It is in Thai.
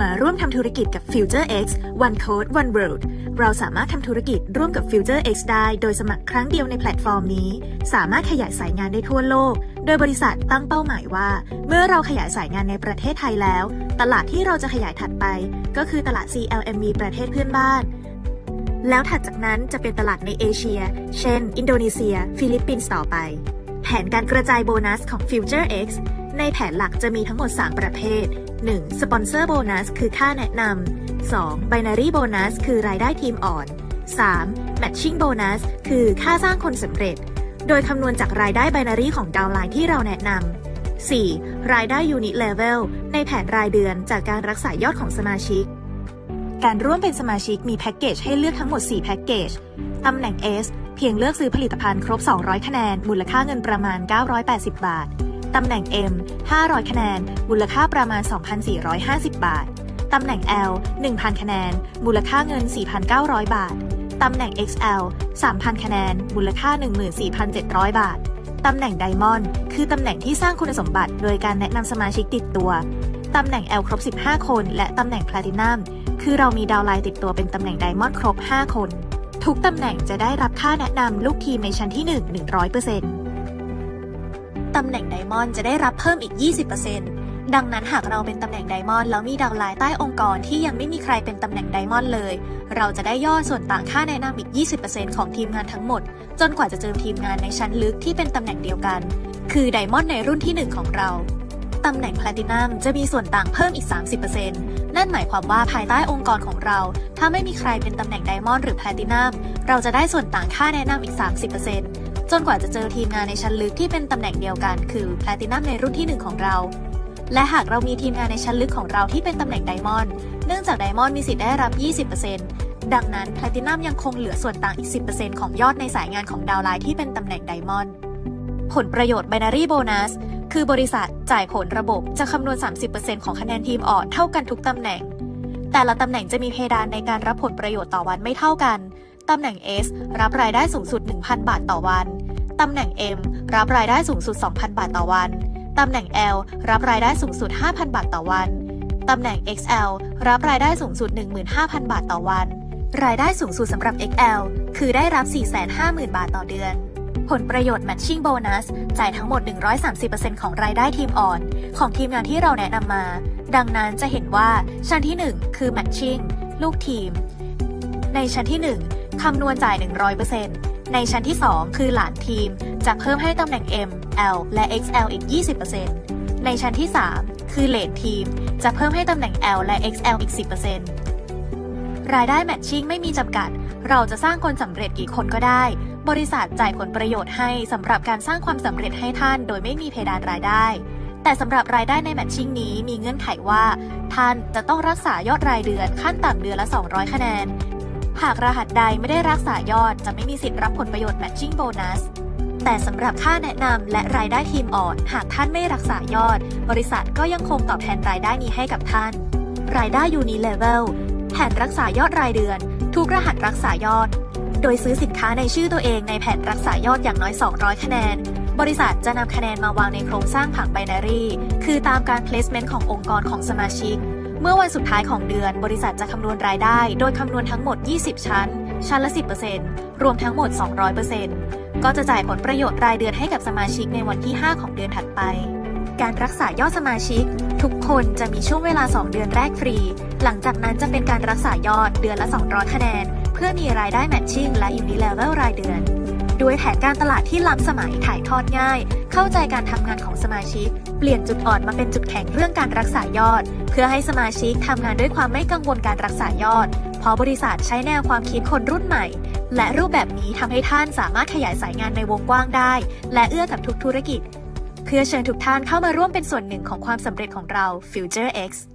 มาร่วมทำธุรกิจกับ Future X One Code One World เราสามารถทำธุรกิจร่วมกับ Future X ได้ โดยสมัครครั้งเดียวในแพลตฟอร์มนี้ สามารถขยายสายงานได้ทั่วโลก โดยบริษัทตั้งเป้าหมายว่า เมื่อเราขยายสายงานในประเทศไทยแล้ว ตลาดที่เราจะขยายถัดไป ก็คือตลาด CLMV ประเทศเพื่อนบ้านแล้วถัดจากนั้นจะเป็นตลาดในเอเชีย เช่น อินโดนีเซีย ฟิลิปปินส์ต่อไป แผนการกระจายโบนัสของ Future X ในแผนหลักจะมีทั้งหมด 3 ประเภท 1. สปอนเซอร์โบนัสคือค่าแนะนำ 2. Binary Bonus คือรายได้ทีมอ่อน 3. Matching Bonus คือค่าสร้างคนสำเร็จ โดยคำนวณจากรายได้ Binary ของดาวไลน์ที่เราแนะนำ 4. รายได้ Unit Level ในแผนรายเดือนจากการรักษายอดของสมาชิก การร่วมเป็นสมาชิกมีแพ็กเกจให้เลือกทั้งหมด 4 แพ็กเกจ ตำแหน่ง S เพียงเลือกซื้อผลิตภัณฑ์ครบ 200 คะแนน มูลค่าเงินประมาณ 980 บาท ตำแหน่ง M 500 คะแนน มูลค่าประมาณ 2,450 บาท ตำแหน่ง L 1,000 คะแนน มูลค่าเงิน 4,900 บาท ตำแหน่ง XL 3,000 คะแนน มูลค่า 14,700 บาท ตำแหน่ง Diamond คือตำแหน่งที่สร้างคุณสมบัติโดยการแนะนำสมาชิกติดตัว ตำแหน่ง L ครบ 15 คน และตำแหน่ง Platinum คือเรามีดาวไลน์ติดตัวเป็นตำแหน่ง Diamond ครบ 5 คน ทุกตำแหน่งจะได้รับค่าแนะนำลูกทีมในชั้นที่ 1 100% ตำแหน่งไดมอนด์จะได้รับเพิ่มอีก 20%ดังนั้นหากเราเป็นตำแหน่งไดมอนด์แล้วมีดาวไลน์ใต้องค์กรที่ยังไม่มีใครเป็นตำแหน่งไดมอนด์เลย เราจะได้ย่อส่วนต่างค่าแนะนำอีก 20%ของทีมงานทั้งหมด จนกว่าจะเจอทีมงานในชั้นลึกที่เป็นตำแหน่งเดียวกัน คือไดมอนด์ในรุ่นที่ 1 ของเราตำแหน่งแพลตินัมจะมีส่วนต่างเพิ่มอีก 30%นั่นหมายความว่าภายใต้องค์กรของเรา ถ้าไม่มีใครเป็นตำแหน่งไดมอนด์หรือแพลตินัมเราจะได้ส่วนต่างค่าแนะนำอีก 30% จนกว่าจะเจอทีมงานในชั้นลึกที่เป็นตำแหน่งเดียวกัน คือแพลตินัมในรุ่นที่ 1 ของเรา และหากเรามีทีมงานในชั้นลึกของเราที่เป็นตำแหน่งไดมอนด์เนื่องจากไดมอนด์มีสิทธิ์ได้รับ 20%ดังนั้นแพลตินัมยังคงเหลือส่วนต่างอีก 10%ของยอดในสายงานของดาวไลน์ที่เป็นตำแหน่งไดมอนด์ผลประโยชน์ binary bonus คือบริษัทจ่ายผลระบบจะคำนวณ 30%ของคะแนนทีมออดเท่ากันทุกตำแหน่ง แต่ละตำแหน่งจะมีเพดานในการรับผลประโยชน์ต่อวันไม่เท่ากัน ตำแหน่ง S รับรายได้สูงสุด 1,000 บาทต่อวัน ตำแหน่ง M รับรายได้สูงสุด 2,000 บาทต่อวัน ตำแหน่ง L รับรายได้สูงสุด 5,000 บาทต่อวัน ตำแหน่ง XL รับรายได้สูงสุด 15,000 บาทต่อวัน รายได้สูงสุดสำหรับ XL คือได้รับ 450,000 บาทต่อเดือน ผลประโยชน์ Matching Bonus จ่ายทั้งหมด 130%ของรายได้ทีมอ่อน ของทีมงานที่เราแนะนำมา ดังนั้นจะเห็นว่าชั้นที่ 1 คือ Matching ลูกทีม ในชั้นที่ 1คำนวณจ่าย 100% ในชั้นที่ 2 คือหลานทีม จะเพิ่มให้ตำแหน่ง M L และ XL อีก 20%ในชั้นที่ 3 คือเลนทีม จะเพิ่มให้ตำแหน่ง L และ XL อีก 10%รายได้แมทชิ่งไม่มีจำกัด เราจะสร้างคนสำเร็จกี่คนก็ได้ บริษัทจ่ายผลประโยชน์ให้สำหรับการสร้างความสำเร็จให้ท่าน โดยไม่มีเพดานรายได้ แต่สำหรับรายได้ในแมทชิ่งนี้มีเงื่อนไขว่า ท่านจะต้องรักษายอดรายเดือนขั้นต่ำเดือนละ 200 คะแนน หากรหัสใดไม่ได้รักษายอดจะไม่มีสิทธิ์รับผลประโยชน์ matching bonus แต่สำหรับค่าแนะนำและรายได้ทีมอ่อน หากท่านไม่รักษายอด บริษัทก็ยังคงตอบแทนรายได้นี้ให้กับท่าน รายได้ uni level แผนรักษายอดรายเดือน ทุกรหัสรักษายอด โดยซื้อสินค้าในชื่อตัวเองในแผนรักษายอดอย่างน้อย 200 คะแนน บริษัทจะนำคะแนนมาวางในโครงสร้างผังไบนารีคือตามการ placement ขององค์กรของสมาชิก เมื่อวันสุดท้ายของเดือน บริษัทจะคำนวณรายได้ โดยคำนวณทั้งหมด 20 ชั้น ชั้นละ 10%รวมทั้งหมด 200%ก็จะจ่ายผลประโยชน์รายเดือนให้กับสมาชิกในวันที่ 5 ของเดือนถัดไป การรักษายอดสมาชิก ทุกคนจะมีช่วงเวลา 2 เดือนแรกฟรี หลังจากนั้นจะเป็นการรักษายอดเดือนละ 200 คะแนน เพื่อมีรายได้แมทชิ่งและอยู่ในเลเวลรายเดือนด้วยแผนการตลาดที่ล้ำสมัยถ่ายทอดง่าย เข้าใจการทำงานของสมาชิก เปลี่ยนจุดอ่อนมาเป็นจุดแข็งเรื่องการรักษายอด เพื่อให้สมาชิกทำงานด้วยความไม่กังวลการรักษายอด เพราะบริษัทใช้แนวความคิดคนรุ่นใหม่ และรูปแบบนี้ทำให้ท่านสามารถขยายสายงานในวงกว้างได้ และเอื้อกับทุกธุรกิจ เพื่อเชิญทุกท่านเข้ามาร่วมเป็นส่วนหนึ่งของความสำเร็จของเรา Future X